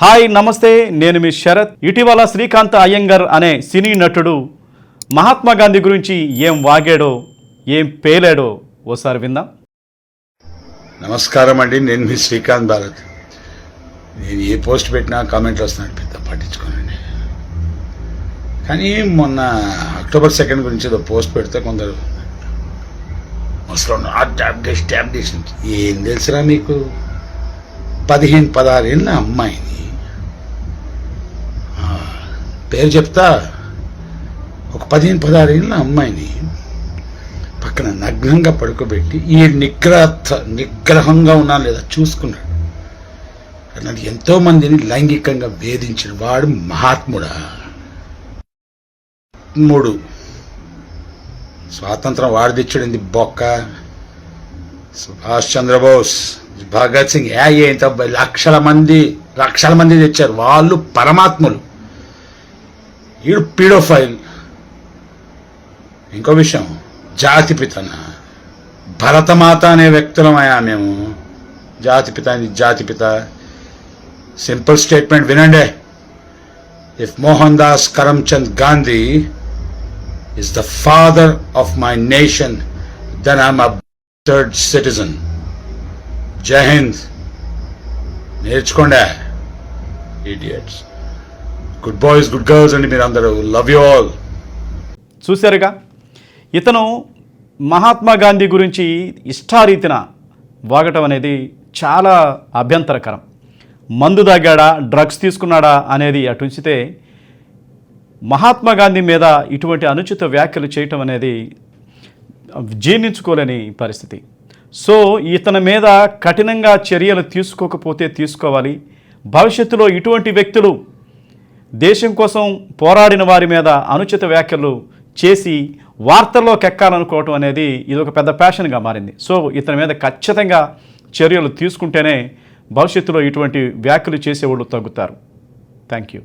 Hi నమస్తే. నేను మీ శరత్. ఇటీవల శ్రీకాంత్ అయ్యంగర్ అనే సినీ నటుడు మహాత్మా గాంధీ గురించి ఏం వాగాడో ఏం పేలాడో ఓసారి విందాం. నమస్కారం అండి. నేను మీ శ్రీకాంత్ భారత్. నేను ఏ పోస్ట్ పెట్టినా కామెంట్లు వస్తున్నాను పెద్ద పట్టించుకోనండి. కానీ మొన్న అక్టోబర్ సెకండ్ గురించి ఏదో పోస్ట్ పెడితే కొందరు ముసలు టాబ్లెట్స్ టాబ్లెట్స్ ఏం తెలుసురా మీకు? పదిహేను పదహారు ఏళ్ళ అమ్మాయిని. పేరు చెప్తా? ఒక పదిహేను పదహారు ఏళ్ళ అమ్మాయిని పక్కన నగ్నంగా పడుకోబెట్టి ఈ నిగ్రహ నిగ్రహంగా ఉన్నా లేదా చూసుకున్నాడు. అన్నది ఎంతో మందిని లైంగికంగా వేధించిన వాడు మహాత్ముడా. మూడు స్వాతంత్రం వాడు తెచ్చాడింది బొక్క. సుభాష్ చంద్రబోస్ భగత్ సింగ్ ఏ ఏంత లక్షల మంది లక్షల మంది తెచ్చారు. వాళ్ళు పరమాత్ములు. ఈడు పీడోఫైల్ ఇంకో విషయం. జాతిపితన భరతమాత అనే వ్యక్తులమయా మేము. జాతిపిత జాతి జాతిపిత సింపుల్ స్టేట్మెంట్ వినండి. If Mohandas Karamchand Gandhi is the father of my nation, then I'm a third citizen. Jai Hind నేర్చుకోండి idiots good boys good girls అండి మీరు అందరూ లవ్ యూ ఆల్ చూశారుగా? ఇతను మహాత్మా గాంధీ గురించి ఇష్టారీతిన వాగటం అనేది చాలా అభ్యంతరకరం. మందు తాగాడా డ్రగ్స్ తీసుకున్నాడా అనేది అటుంచితే మహాత్మా గాంధీ మీద ఇటువంటి అనుచిత వ్యాఖ్యలు చేయటం అనేది జీర్ణించుకోలేని పరిస్థితి. సో ఇతని మీద కఠినంగా చర్యలు తీసుకోకపోతే తీసుకోవాలి. భవిష్యత్తులో ఇటువంటి వ్యక్తులు దేశం కోసం పోరాడిన వారి మీద అనుచిత వ్యాఖ్యలు చేసి వార్తల్లోకి ఎక్కాలనుకోవటం అనేది ఇది ఒక పెద్ద ప్యాషన్గా మారింది. సో ఇతని మీద ఖచ్చితంగా చర్యలు తీసుకుంటేనే భవిష్యత్తులో ఇటువంటి వ్యాఖ్యలు చేసేవాళ్ళు తగ్గుతారు. Thank you.